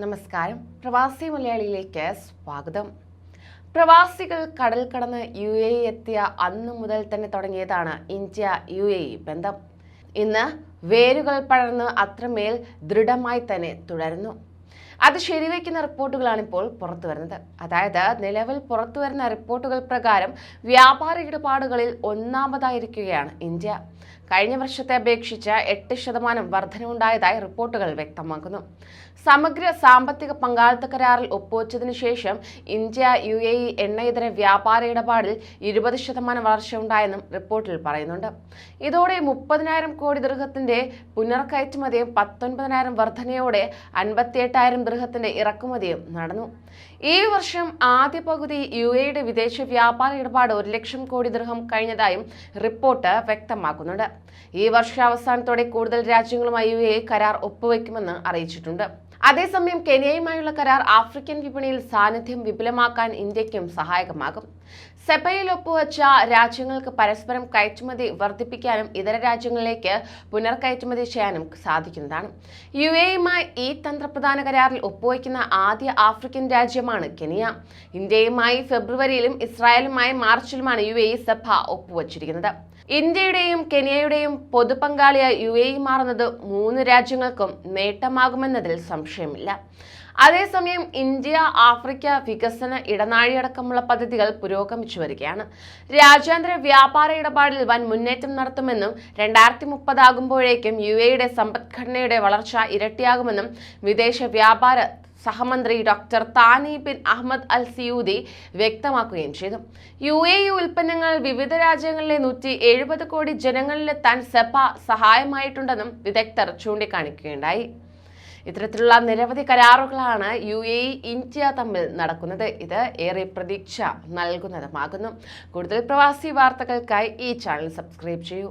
നമസ്കാരം. പ്രവാസി മലയാളിയിലേക്ക് സ്വാഗതം. പ്രവാസികൾ കടൽ കടന്ന് യു എ എത്തിയ അന്ന് മുതൽ തന്നെ തുടങ്ങിയതാണ് ഇന്ത്യ യു എ ബന്ധം. ഇന്ന് വേരുകൾ പടർന്ന് അത്രമേൽ ദൃഢമായി തന്നെ തുടരുന്നു. അത് ശരിവയ്ക്കുന്ന റിപ്പോർട്ടുകളാണ് ഇപ്പോൾ പുറത്തു വരുന്നത്. അതായത് നിലവിൽ പുറത്തു വരുന്ന റിപ്പോർട്ടുകൾ പ്രകാരം വ്യാപാര ഇടപാടുകളിൽ ഒന്നാമതായിരിക്കുകയാണ് ഇന്ത്യ. കഴിഞ്ഞ വർഷത്തെ അപേക്ഷിച്ച് എട്ട് ശതമാനം വർധനവുണ്ടായതായി റിപ്പോർട്ടുകൾ വ്യക്തമാക്കുന്നു. സമഗ്ര സാമ്പത്തിക പങ്കാളിത്ത കരാറിൽ ഒപ്പുവച്ചതിനു ശേഷം ഇന്ത്യ യു എ ഇ എണ്ണയിതര വ്യാപാര ഇടപാടിൽ ഇരുപത് ശതമാനം വളർച്ച ഉണ്ടായെന്നും റിപ്പോർട്ടിൽ പറയുന്നുണ്ട്. ഇതോടെ മുപ്പതിനായിരം കോടി ദൃഹത്തിന്റെ പുനർകയറ്റുമതിയും പത്തൊൻപതിനായിരം വർധനയോടെ അൻപത്തിയെട്ടായിരം ദൃഹത്തിന്റെ ഇറക്കുമതിയും നടന്നു. ഈ വർഷം ആദ്യ പകുതി യു എയുടെ വിദേശ വ്യാപാര ഇടപാട് ഒരു ലക്ഷം കോടി ദൃഹം കഴിഞ്ഞതായും റിപ്പോർട്ട് വ്യക്തമാക്കുന്നുണ്ട്. ഈ വർഷാവസാനത്തോടെ കൂടുതൽ രാജ്യങ്ങളുമായി യു എ കരാർ ഒപ്പുവെക്കുമെന്ന് അറിയിച്ചിട്ടുണ്ട്. അതേസമയം കെനിയയുമായുള്ള കരാർ ആഫ്രിക്കൻ വിപണിയിൽ സാന്നിധ്യം വിപുലമാക്കാൻ ഇന്ത്യക്കും സഹായകമാകും. സെപ്പയിൽ ഒപ്പുവച്ച രാജ്യങ്ങൾക്ക് പരസ്പരം കയറ്റുമതി വർദ്ധിപ്പിക്കാനും ഇതര രാജ്യങ്ങളിലേക്ക് പുനർകയറ്റുമതി ചെയ്യാനും സാധിക്കുന്നതാണ്. യു എയുമായി ഈ തന്ത്രപ്രധാന കരാറിൽ ഒപ്പുവയ്ക്കുന്ന ആദ്യ ആഫ്രിക്കൻ രാജ്യമാണ് കെനിയ. ഇന്ത്യയുമായി ഫെബ്രുവരിയിലും ഇസ്രായേലുമായി മാർച്ചിലുമാണ് യു എ സഭ ഒപ്പുവച്ചിരിക്കുന്നത്. ഇന്ത്യയുടെയും കെനിയയുടെയും പൊതുപങ്കാളിയായി യു എ മാറുന്നത് മൂന്ന് രാജ്യങ്ങൾക്കും നേട്ടമാകുമെന്നതിൽ സംശയമില്ല. അതേസമയം ഇന്ത്യ ആഫ്രിക്ക വികസന ഇടനാഴിയടക്കമുള്ള പദ്ധതികൾ പുരോഗമിച്ചു വരികയാണ്. രാജ്യാന്തര വ്യാപാര ഇടപാടിൽ വൻ മുന്നേറ്റം നടത്തുമെന്നും രണ്ടായിരത്തി മുപ്പതാകുമ്പോഴേക്കും യു എയുടെ സമ്പദ്ഘടനയുടെ വളർച്ച ഇരട്ടിയാകുമെന്നും വിദേശ വ്യാപാര സഹമന്ത്രി doctor Thani bin Ahmed Al Zeyoudi വ്യക്തമാക്കുകയും ചെയ്തു. യു എ ഇ ഉൽപ്പന്നങ്ങൾ വിവിധ രാജ്യങ്ങളിലെ നൂറ്റി എഴുപത് കോടി ജനങ്ങളിലെത്താൻ സെപ സഹായമായിട്ടുണ്ടെന്നും വിദഗ്ധർ ചൂണ്ടിക്കാണിക്കുകയുണ്ടായി. ഇത്തരത്തിലുള്ള നിരവധി കരാറുകളാണ് യു എ ഇന്ത്യ തമ്മിൽ നടക്കുന്നത്. ഇത് ഏറെ പ്രതീക്ഷ നൽകുന്നതുമാകുന്നു. കൂടുതൽ പ്രവാസി വാർത്തകൾക്കായി ഈ ചാനൽ സബ്സ്ക്രൈബ് ചെയ്യൂ.